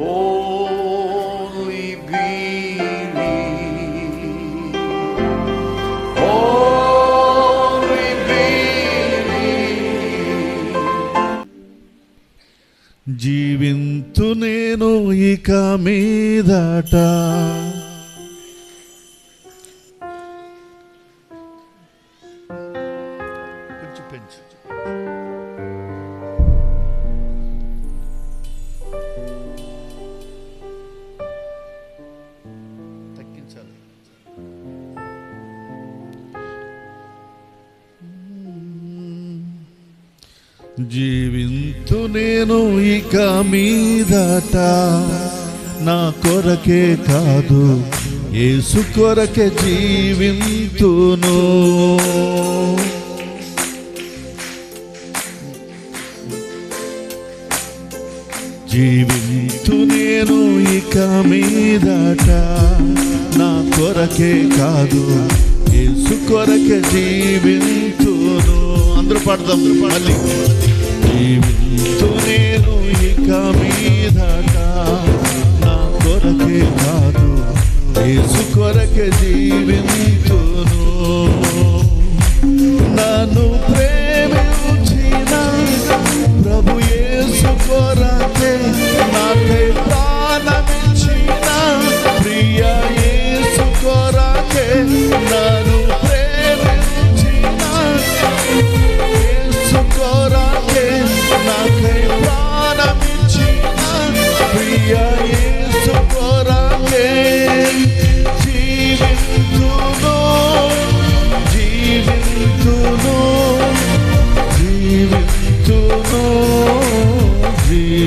Only believe. Only believe. జీవింతు నేను ఇక మీదట జీవింతు నేను ఇక మీదట నా కొరకే కాదు ఏసు కొరకే జీవింతును. జీవింతు నేను ఇక మీదట నా కొరకే కాదు ఏసు కొరకే జీవింతును. అందరూ పడదాం మళ్ళీ జీవింతు నేను ఇక మీదట నా కొరకే కాదు యేసు కొరకే జీవింతును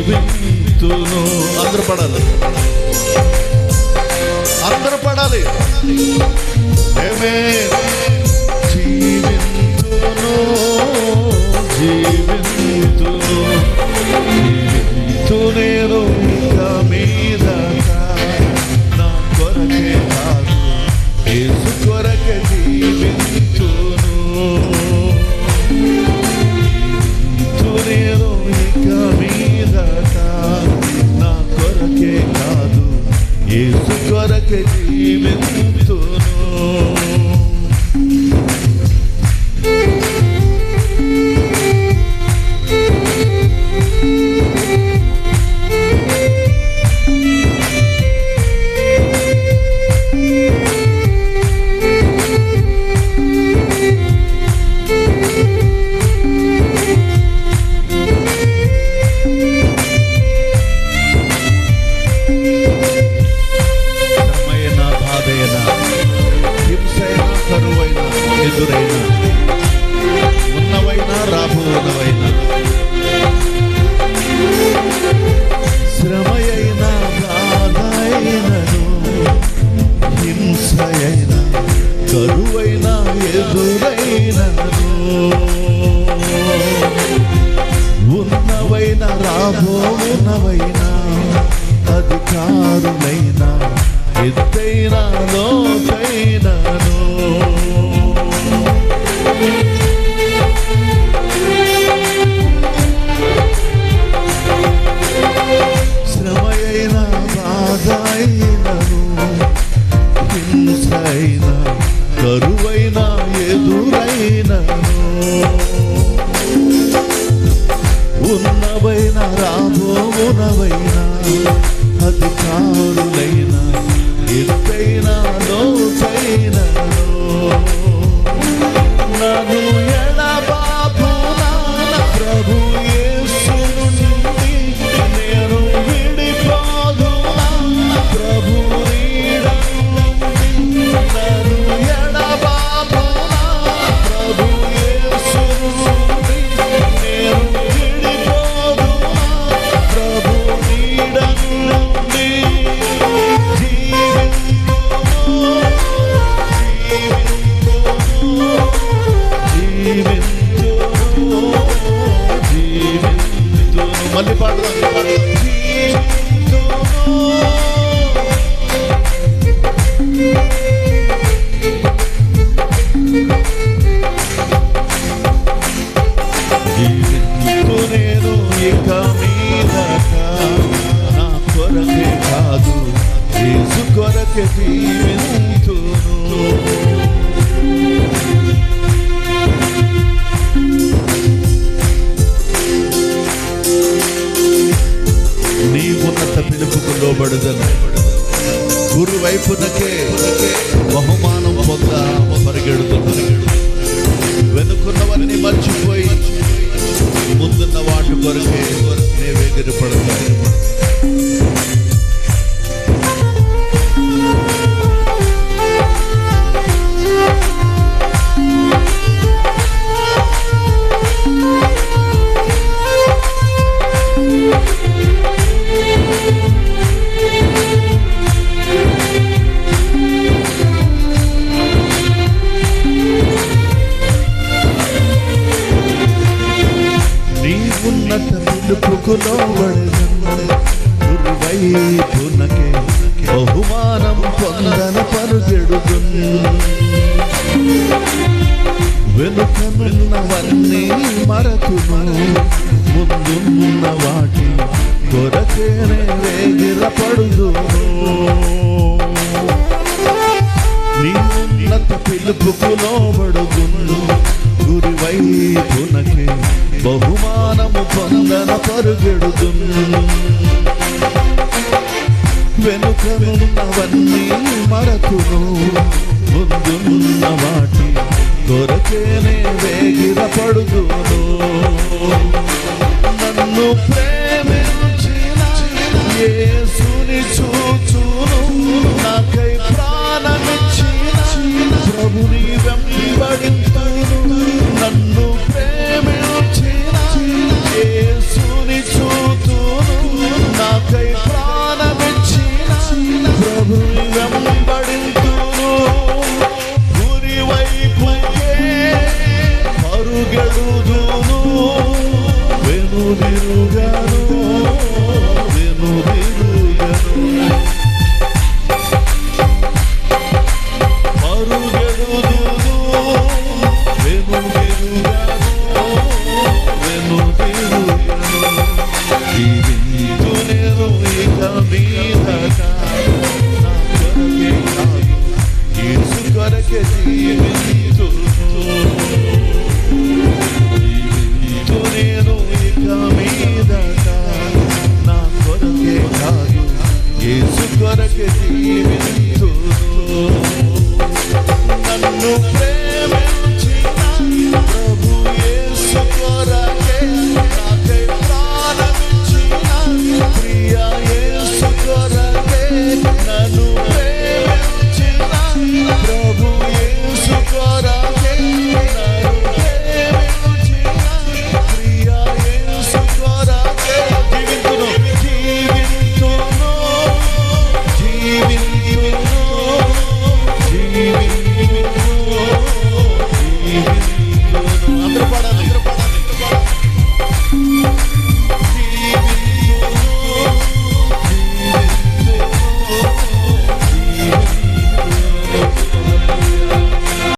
జీవింతును అందరూ పడాలి అందరూ పడాలి ఏమే? కొరకే Bye, bye, bye. నటమిడుపుకులోబడగన్నడే గురువైపునకే బహుమానం పొందన పరుగెడుగున్ వెనుకనున్నవన్నీ మరకును ముందున్న వాటి కొరకేనే వేగిర పడుదును నీ ఉన్నత పిలుపుకు లోబడు మరుగెడుదుం వెనుకనున్నవన్నీ మరకును. ముందున్న వాటి కొరకేనే వేగిర పడుదును నన్ను ప్రేమే